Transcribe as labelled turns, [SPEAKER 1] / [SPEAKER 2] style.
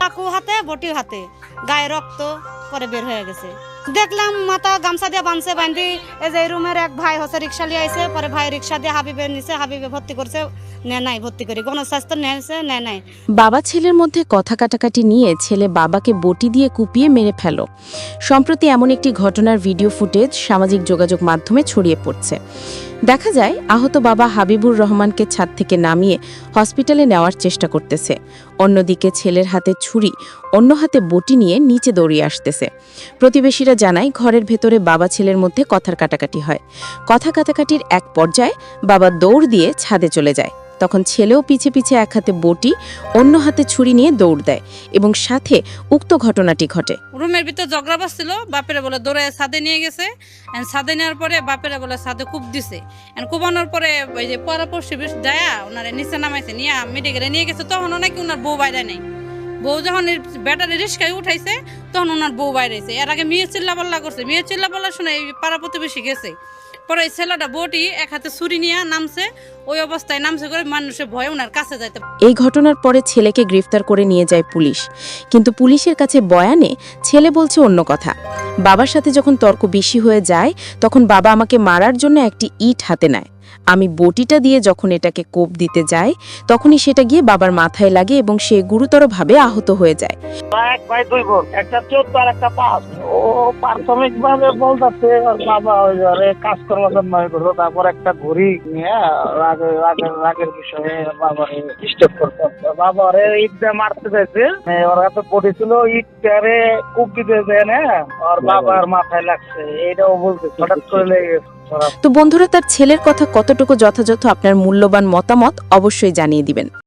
[SPEAKER 1] চাকু হাতে বটি হাতে। গায়ে রক্ত পরে বের হয়ে গেছে। দেখলাম মাথা গামছা দিয়ে বাঁধছে বান্ধি এই যে রুমের এক ভাই হচ্ছে রিক্সা নিয়ে আইছে, পরে ভাই রিক্সা দিয়ে হাবিবে নিছে, হাবিবে ভর্তি করছে নে নাই, ভর্তি করি। গণস্বাস্থ্য নেছে নে নাই।
[SPEAKER 2] বাবা ছেলের মধ্যে কথা কাটাকাটি নিয়ে ছেলে বাবাকে বটি দিয়ে কুপিয়ে মেরে ফেল। সম্প্রতি এমন একটি ঘটনার ভিডিও ফুটেজ সামাজিক যোগাযোগ মাধ্যমে ছড়িয়ে পড়ছে। দেখা যায়, আহত বাবা হাবিবুর রহমানকে ছাদ থেকে নামিয়ে হসপিটালে নেওয়ার চেষ্টা করতেছে। অন্যদিকে ছেলের হাতে ছুরি, অন্য হাতে বটি নিয়ে নিচে দৌড়িয়ে আসতেছে। প্রতিবেশীরা জানায়, ঘরের ভেতরে বাবা ছেলের মধ্যে কথার কাটাকাটি হয়। কথা কাটাকাটির এক পর্যায়ে বাবা দৌড় দিয়ে ছাদে চলে যায়। তখন ছেলেও পিছে পিছে এক হাতে বটি, অন্য হাতে ছুরি নিয়ে দৌড় দেয় এবং সাথে উক্ত ঘটনাটি ঘটে।
[SPEAKER 3] রুমের ভিতর ঝগড়া বসছিল বাপেরে বলে, দৌড়ে ছাদে নিয়ে গেছে। ছাদে নেওয়ার পরে বাপেরে বলে, ছাদে কূপ দিছে। কুবানোর পরে ওই যে পরাপর্শী বেশ যায়া ওনারে নিচে নামাইছে, নিয়ে মেডিকেলে নিয়ে গেছে। তখন নাকি ওনার বউ বাইরে নেই। বউ যখন ব্যাটারি রিস্কায় উঠাইছে, তখন ওনার বউ বাইরেছে। এর আগে মেয়ে চিল্লাপাল্লা করছে। মেয়ে চিল্লাপাল্লা শুনে এই পাড়া প্রতিবেশী গেছে। পরে এই ছেলেটা বটি এক হাতে ছুরি নিয়ে নামছে, ওই অবস্থায় নামছে করে মানুষের ভয়ে ওনার কাছে যাইতে
[SPEAKER 2] এই ঘটনার পরে ছেলেকে গ্রেফতার করে নিয়ে যায় পুলিশ। কিন্তু পুলিশের কাছে বয়ানে ছেলে বলছে অন্য কথা। বাবার সাথে যখন তর্ক বেশি হয়ে যায়, তখন বাবা আমাকে মারার জন্য একটি ইট হাতে নেয়। আমি বটিটা দিয়ে যখন এটাকে কোপ দিতে যাই তখনই সেটা গিয়ে বাবার মাথায় লাগে এবং সে গুরুতরভাবে আহত হয়ে যায়।
[SPEAKER 4] এক ভাই দুই বোন একটা চোদ্দ আর একটা পাঁচ। ও প্রাথমিক ভাবে বলতেছে বাবা ওই ঘরে কাজ করার জন্য করতো তারপর একটা ঘড়ি নিয়ে রাগের রাগের রাগের বিষয়ে বাবার ডিস্টার্ব করতে ইট দিয়ে মারতে চাইছে। ওর হাতে পড়ে ছিল ইট কুপ দিতে যায় না। ওর বাবার মাথায় লাগছে এটাও বলতে হঠাৎ করে লেগে গেছে।
[SPEAKER 2] তো বন্ধুরা তার ছেলের কথা কতটুকু যথাযথ আপনার মূল্যবান মতামত অবশ্যই জানিয়ে দিবেন।